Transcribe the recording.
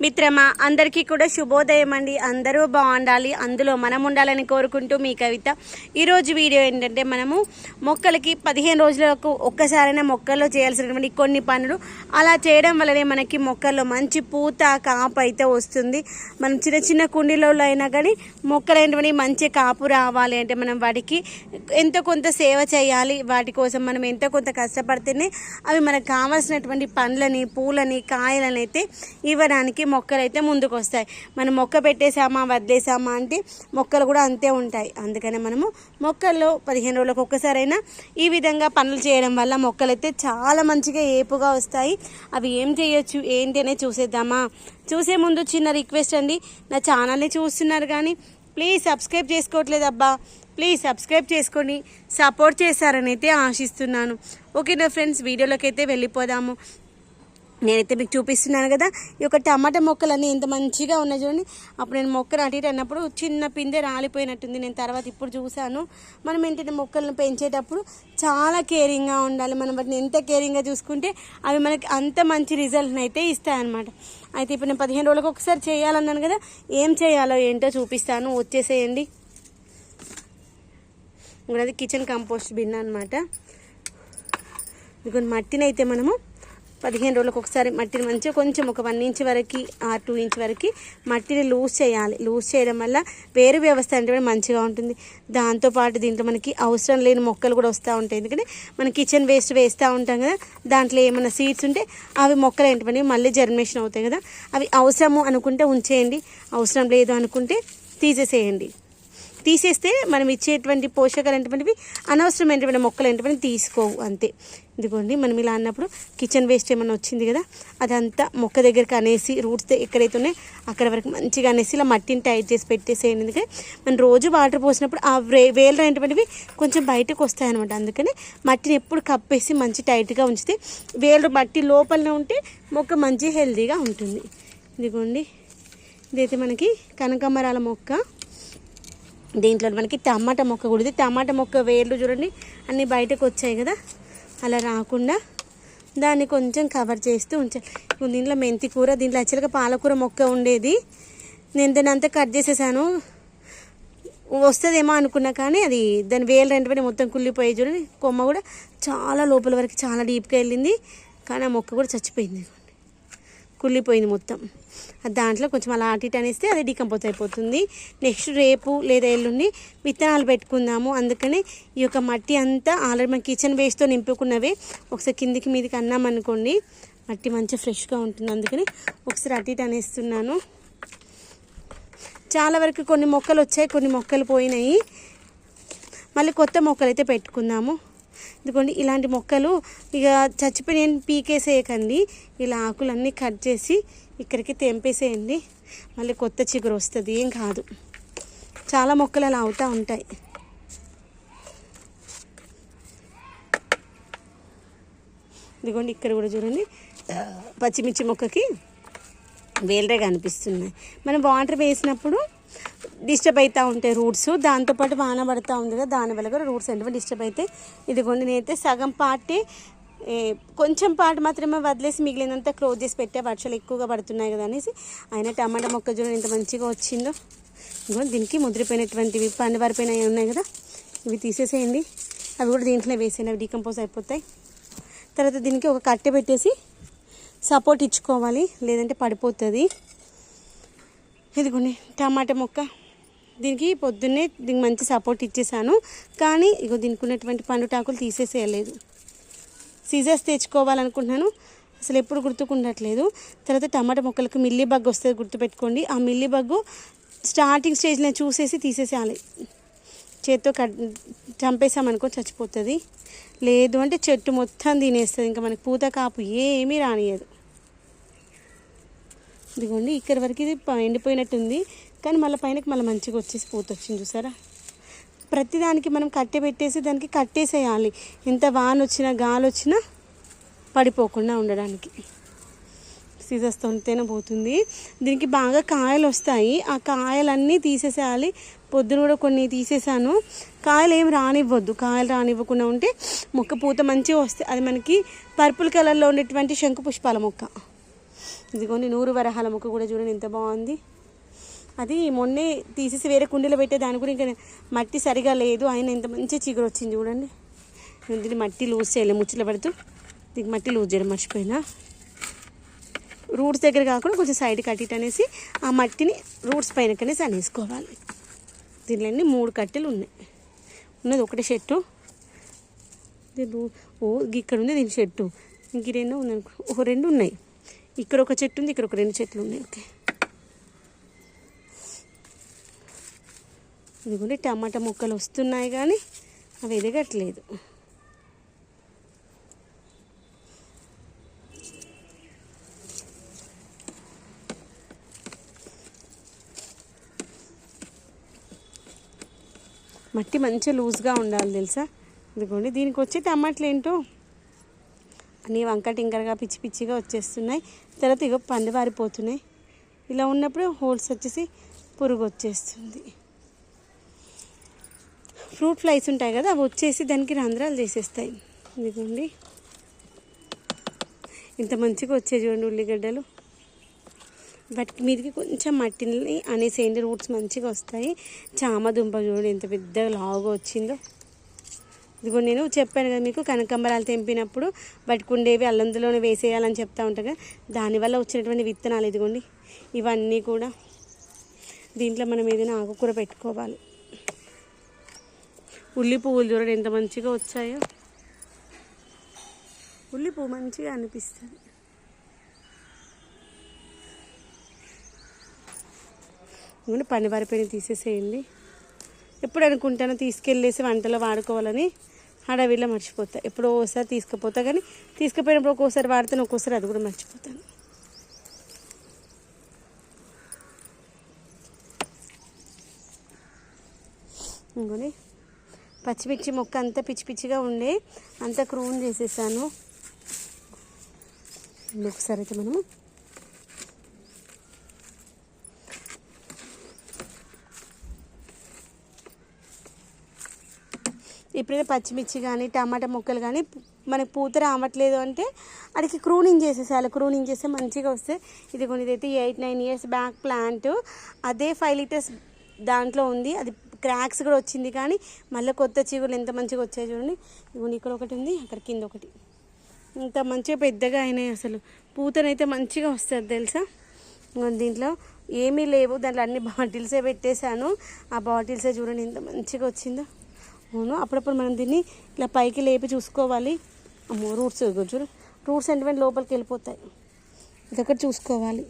మిత్రమా అందరికీ కూడా శుభోదయం అండి. అందరూ బాగుండాలి. అందులో మనం ఉండాలని కోరుకుంటూ మీ కవిత. ఈరోజు వీడియో ఏంటంటే మనము మొక్కలకి పదిహేను రోజులకు ఒక్కసారైనా మొక్కల్లో చేయాల్సినటువంటి కొన్ని పనులు. అలా చేయడం వల్లనే మనకి మొక్కల్లో మంచి పూత కాపు అయితే వస్తుంది. మనం చిన్న చిన్న కుండీలలో అయినా కానీ మొక్కలైనటువంటి మంచి కాపు రావాలి అంటే మనం వాటికి ఎంతో కొంత సేవ చేయాలి వాటి కోసం మనం ఎంతో కొంత కష్టపడితేనే అవి మనకు కావాల్సినటువంటి పండ్లని పూలని కాయలని అయితే ఇవ్వడానికి మొక్కలు అయితే ముందుకు వస్తాయి మనం మొక్క పెట్టేసామా వదిలేసామా అంటే మొక్కలు కూడా అంతే ఉంటాయి. అందుకనే మనము మొక్కల్లో పదిహేను రోజులకు ఒక్కసారైనా ఈ విధంగా పనులు చేయడం వల్ల మొక్కలు అయితే చాలా మంచిగా ఏపుగా వస్తాయి. అవి ఏం చేయొచ్చు ఏంటి అనేది చూసేద్దామా? చూసే ముందు చిన్న రిక్వెస్ట్ అండి. నా ఛానల్ని చూస్తున్నారు కానీ ప్లీజ్ సబ్స్క్రైబ్ చేసుకోవట్లేదు అబ్బా. ప్లీజ్ సబ్స్క్రైబ్ చేసుకొని సపోర్ట్ చేశారని అయితే ఆశిస్తున్నాను. ఓకేనా ఫ్రెండ్స్ వీడియోలోకి అయితే వెళ్ళిపోదాము. నేనైతే మీకు చూపిస్తున్నాను కదా ఈ యొక్క టమాటా మొక్కలన్నీ ఎంత మంచిగా ఉన్నాయి చూడండి. అప్పుడు నేను మొక్కలు అటు ఇటు అన్నప్పుడు చిన్న పిందె రాలిపోయినట్టుంది. నేను తర్వాత ఇప్పుడు చూశాను. మనం ఏంటంటే మొక్కలను పెంచేటప్పుడు చాలా కేరింగ్గా ఉండాలి. మనం వాటిని ఎంత కేరింగ్గా చూసుకుంటే అవి మనకి అంత మంచి రిజల్ట్ని అయితే ఇస్తాయన్నమాట. అయితే ఇప్పుడు నేను పదిహేను రోజులకు ఒకసారి చేయాలన్నాను కదా ఏం చేయాలో ఏంటో చూపిస్తాను. వచ్చేసేయండి. ఇప్పుడు అది కిచెన్ కంపోస్ట్ బిన్ అనమాట ఇదిగో మట్టినైతే మనము పదిహేను రోజులకు ఒకసారి మట్టిని మంచిగా కొంచెం ఒక వన్ ఇంచ్ వరకు ఆ టూ ఇంచ్ వరకు మట్టిని లూజ్ చేయాలి. లూజ్ చేయడం వల్ల వేరు వ్యవస్థ అంటే మంచిగా ఉంటుంది. దాంతోపాటు దీంట్లో మనకి అవసరం లేని మొక్కలు కూడా వస్తూ ఉంటాయి. ఎందుకంటే మన కిచెన్ వేస్ట్ వేస్తూ ఉంటాం కదా దాంట్లో ఏమైనా సీడ్స్ ఉంటే అవి మొక్కలు ఏంటంటే మళ్ళీ జర్మినేషన్ అవుతాయి కదా. అవి అవసరము అనుకుంటే ఉంచేయండి. అవసరం లేదు అనుకుంటే తీసేసేయండి. తీసేస్తే మనం ఇచ్చేటువంటి పోషకాలు ఏంటంటివి అనవసరమైనటువంటి మొక్కలు ఏంటంటే తీసుకోవు. అంతే. ఇదిగోండి మనం ఇలా అన్నప్పుడు కిచెన్ వేస్ట్ ఏమైనా వచ్చింది కదా అదంతా మొక్క దగ్గరికి అనేసి రూట్స్ ఎక్కడైతే ఉన్నాయో అక్కడ వరకు మంచిగా అనేసి ఇలా మట్టిని టైట్ చేసి పెట్టేసేయండి. ఎందుకంటే మనం రోజు వాటర్ పోసినప్పుడు ఆ వే వేలు అనేటువంటివి కొంచెం బయటకు వస్తాయి అనమాట అందుకని మట్టిని ఎప్పుడు కప్పేసి మంచి టైట్గా ఉంచితే వేలు మట్టి లోపలనే ఉంటే మొక్క మంచి హెల్తీగా ఉంటుంది. ఇదిగోండి ఇదైతే మనకి కనకాంబరాల మొక్క. దీంట్లో మనకి టమాటా మొక్క కూడా టమాటా మొక్క వేర్లు చూడండి అన్నీ బయటకు వచ్చాయి కదా. అలా రాకుండా దాన్ని కొంచెం కవర్ చేస్తూ ఉంచాలి దీంట్లో మెంతి కూర దీంట్లో యాక్చువల్గా పాలకూర మొక్క ఉండేది. నేను దాన్ని అంతా కట్ చేసేసాను. వస్తుందేమో అనుకున్నా కానీ అది దాని వేలు రెండు మొత్తం కుళ్ళిపోయి చూడండి కొమ్మ కూడా చాలా లోపల వరకు చాలా డీప్గా వెళ్ళింది. కానీ ఆ మొక్క కూడా చచ్చిపోయింది. కుళ్ళిపోయింది మొత్తం. దాంట్లో కొంచెం అలా అటు ఇటు అనేస్తే అది డికంపోజ్ అయిపోతుంది. నెక్స్ట్ రేపు లేదా ఎల్లుండి విత్తనాలు పెట్టుకుందాము. అందుకని ఈ యొక్క మట్టి అంతా ఆల్రెడీ మన కిచెన్ వేస్ట్తో నింపుకున్నవే. ఒకసారి కిందికి మీదకి అన్నామనుకోండి మట్టి మంచిగా ఫ్రెష్గా ఉంటుంది. అందుకని ఒకసారి అటు ఇటు అనేస్తున్నాను. చాలా వరకు కొన్ని మొక్కలు వచ్చాయి కొన్ని మొక్కలు పోయినాయి. మళ్ళీ కొత్త మొక్కలు అయితే పెట్టుకుందాము. ఇదిగోండి ఇలాంటి మొక్కలు ఇక చచ్చిపోయిన పీకేసేయకండి. ఇలా ఆకులన్నీ కట్ చేసి ఇక్కడికి తెంపేసేయండి. మళ్ళీ కొత్త చిగురు వస్తుంది ఏం కాదు. చాలా మొక్కలు అలా అవుతూ ఉంటాయి. ఇదిగోండి ఇక్కడ కూడా చూడండి. పచ్చిమిర్చి మొక్కకి వేలరే కనిపిస్తున్నాయి. మనం వాటర్ వేసినప్పుడు డిస్టర్బ్ అవుతూ ఉంటాయి రూట్స్. దాంతోపాటు వాన పడుతూ ఉంది కదా దానివల్ల కూడా రూట్స్ అంటే డిస్టర్బ్ అయితే ఇదిగోండి. నేనైతే సగం పార్టీ ఏ, కొంచెం పార్ట్ మాత్రమే వదిలేసి మిగిలినంత క్లోజ్ చేసి పెట్టే. వర్షాలు ఎక్కువగా పడుతున్నాయి కదా అనేసి. ఆయన టమాటా మొక్క చూడండి ఎంత మంచిగా వచ్చిందో. ఇదిగో దీనికి ముద్రిపోయినటువంటివి పండు వారిపోయినవి ఉన్నాయి కదా. ఇవి తీసేసేయండి. అవి కూడా దీంట్లో వేసేయండి. అవి డీకంపోజ్ అయిపోతాయి. తర్వాత దీనికి ఒక కట్టె పెట్టేసి సపోర్ట్ ఇచ్చుకోవాలి. లేదంటే పడిపోతుంది. ఇదిగోండి టమాటా మొక్క. దీనికి పొద్దున్నే దీనికి మంచి సపోర్ట్ ఇచ్చేసాను. కానీ ఇగో దీనికి ఉన్నటువంటి పండుటాకులు తీసేసేయలేదు. సీజర్స్ తెచ్చుకోవాలనుకుంటున్నాను. అసలు ఎప్పుడు గుర్తుకుండట్లేదు. తర్వాత టమాటా మొక్కలకు మిల్లీ బగ్ వస్తుంది గుర్తుపెట్టుకోండి. ఆ మిల్లీ బగ్గు స్టార్టింగ్ స్టేజ్లో చూసేసి తీసేసేయాలి. చేత్తో కట్ చంపేసామనుకో చచ్చిపోతుంది. లేదు అంటే చెట్టు మొత్తం తినేస్తుంది. ఇంకా మనకి పూత కాపు ఏమీ రానియదు ఇదిగోండి ఇక్కడ వరకు ఇది ప- ఎండిపోయినట్టుంది. కానీ మళ్ళీ పైనకి మళ్ళీ మంచిగా వచ్చేసి పూత వచ్చింది చూసారా? ప్రతిదానికి మనం కట్టె పెట్టేసి దానికి కట్టేసేయాలి. ఎంత వాన వచ్చినా గాలి వచ్చినా పడిపోకుండా ఉండడానికి. సీజర్స్తో ఉంటేనే పోతుంది. దీనికి బాగా కాయలు వస్తాయి. ఆ కాయలన్నీ తీసేసేయాలి. పొద్దున కూడా కొన్ని తీసేసాను. కాయలు ఏం రానివ్వద్దు. కాయలు రానివ్వకుండా ఉంటే మొక్క పూత మంచిగా వస్తాయి అది మనకి పర్పుల్ కలర్లో ఉండేటువంటి శంకు పుష్పాల మొక్క. ఇదిగోండి నూరు వరహాల మొక్క కూడా చూడండి ఎంత బాగుంది. అది మొన్నే తీసేసి వేరే కుండీలో పెట్టే దాని కూడా ఇంకా మట్టి సరిగా లేదు. ఆయన ఎంత మంచి చిగురు వచ్చింది చూడండి. దీన్ని మట్టి లూజ్ చేయలేదు ముచ్చట్లు పెడుతూ. దీనికి మట్టి లూజ్ చేయడం మర్చిపోయినా. రూట్స్ దగ్గర కాకుండా కొంచెం సైడ్ కట్టిట్ అనేసి ఆ మట్టిని రూట్స్ పైన కనేసి అనేసుకోవాలి. దీనిలో అన్ని మూడు కట్టెలు ఉన్నాయి. ఉన్నది ఒకటే చెట్టు దీని ఓ ఇక్కడ ఉంది దీని చెట్టు ఇంక రెండో ఉంది అనుకో ఒక రెండు ఉన్నాయి. ఇక్కడ ఒక చెట్టు ఉంది ఇక్కడ ఒక రెండు చెట్లు ఉన్నాయి. ఓకే. ఇదిగోండి టమాటా ముక్కలు వస్తున్నాయి కానీ అవి ఎదగట్లేదు. మట్టి మంచిగా లూజ్గా ఉండాలి తెలుసా? ఇదిగోండి దీనికి వచ్చే టమాటలు ఏంటో? అన్నీ వంక టింకరగా పిచ్చి పిచ్చిగా వచ్చేస్తున్నాయి. తర్వాత ఇగో పండు వారిపోతున్నాయి. ఇలా ఉన్నప్పుడు హోల్స్ వచ్చేసి పురుగు వచ్చేస్తుంది ఫ్రూట్ ఫ్లైస్ ఉంటాయి కదా అవి వచ్చేసి దానికి రంధ్రాలు చేసేస్తాయి ఇదిగోండి. ఇంత మంచిగా వచ్చాయి చూడండి ఉల్లిగడ్డలు. వాటికి మీదకి కొంచెం మట్టిని అనేసేయండి రూట్స్ మంచిగా వస్తాయి. చామ దుంప చూడండి ఎంత పెద్దగా లావుగా వచ్చిందో. ఇదిగో నేను చెప్పాను కదా మీకు కనకంబరాలు తెంపినప్పుడు వాటికి ఉండేవి అల్లందులోనే వేసేయాలని చెప్తా ఉంటాను కదా. దానివల్ల వచ్చినటువంటి విత్తనాలు ఇదిగోండి. ఇవన్నీ కూడా దీంట్లో మనం ఏదైనా ఆకుకూర పెట్టుకోవాలి. ఉల్లి పువ్వులు చూడండి ఎంత మంచిగా వచ్చాయో. ఉల్లి పువ్వు మంచిగా అనిపిస్తుంది. ఇవన్నీ పని వారిపోయిన తీసేసేయండి. ఎప్పుడు అనుకుంటానో తీసుకెళ్ళేసి వంటలో వాడుకోవాలని హడావిడిలో మర్చిపోతా. ఎప్పుడో ఒకసారి తీసుకుపోతా కానీ తీసుకుపోయినప్పుడు ఒక్కోసారి వాడుతాను ఒక్కోసారి అది కూడా మర్చిపోతాను. ఇంకొని పచ్చిమిర్చి మొక్క అంతా పిచ్చి పిచ్చిగా ఉండే అంతా క్రూన్ చేసేసాను. ఒకసారి అయితే మనము ఎప్పుడైనా పచ్చిమిర్చి కానీ టమాటా ముక్కలు కానీ మనకి పూత రావట్లేదు అంటే అడికి క్రూనింగ్ చేసేసాలి క్రూనింగ్ చేస్తే మంచిగా వస్తే ఇది కొన్ని ఇదైతే eight nine years back plant. అదే ఫైవ్ లీటర్స్ దాంట్లో ఉంది. అది క్రాక్స్ కూడా వచ్చింది కానీ మళ్ళీ కొత్త చిగురు ఎంత మంచిగా వచ్చాయి చూడండి. ఇవన్నీ ఇక్కడ ఒకటి ఉంది అక్కడ కింద ఒకటి. ఇంత మంచిగా పెద్దగా అయినాయి అసలు. పూతనైతే మంచిగా వస్తుంది తెలుసా? దీంట్లో ఏమీ లేవు దాంట్లో అన్ని బాటిల్సే పెట్టేశాను. ఆ బాటిల్సే చూడండి ఎంత మంచిగా వచ్చిందో. అవును అప్పుడప్పుడు మనం దీన్ని ఇట్లా పైకి లేపి చూసుకోవాలి. అమ్మో రూట్స్ చూడు. రూట్స్ అంటే లోపలికి వెళ్ళిపోతాయి. ఇదొకటి చూసుకోవాలి.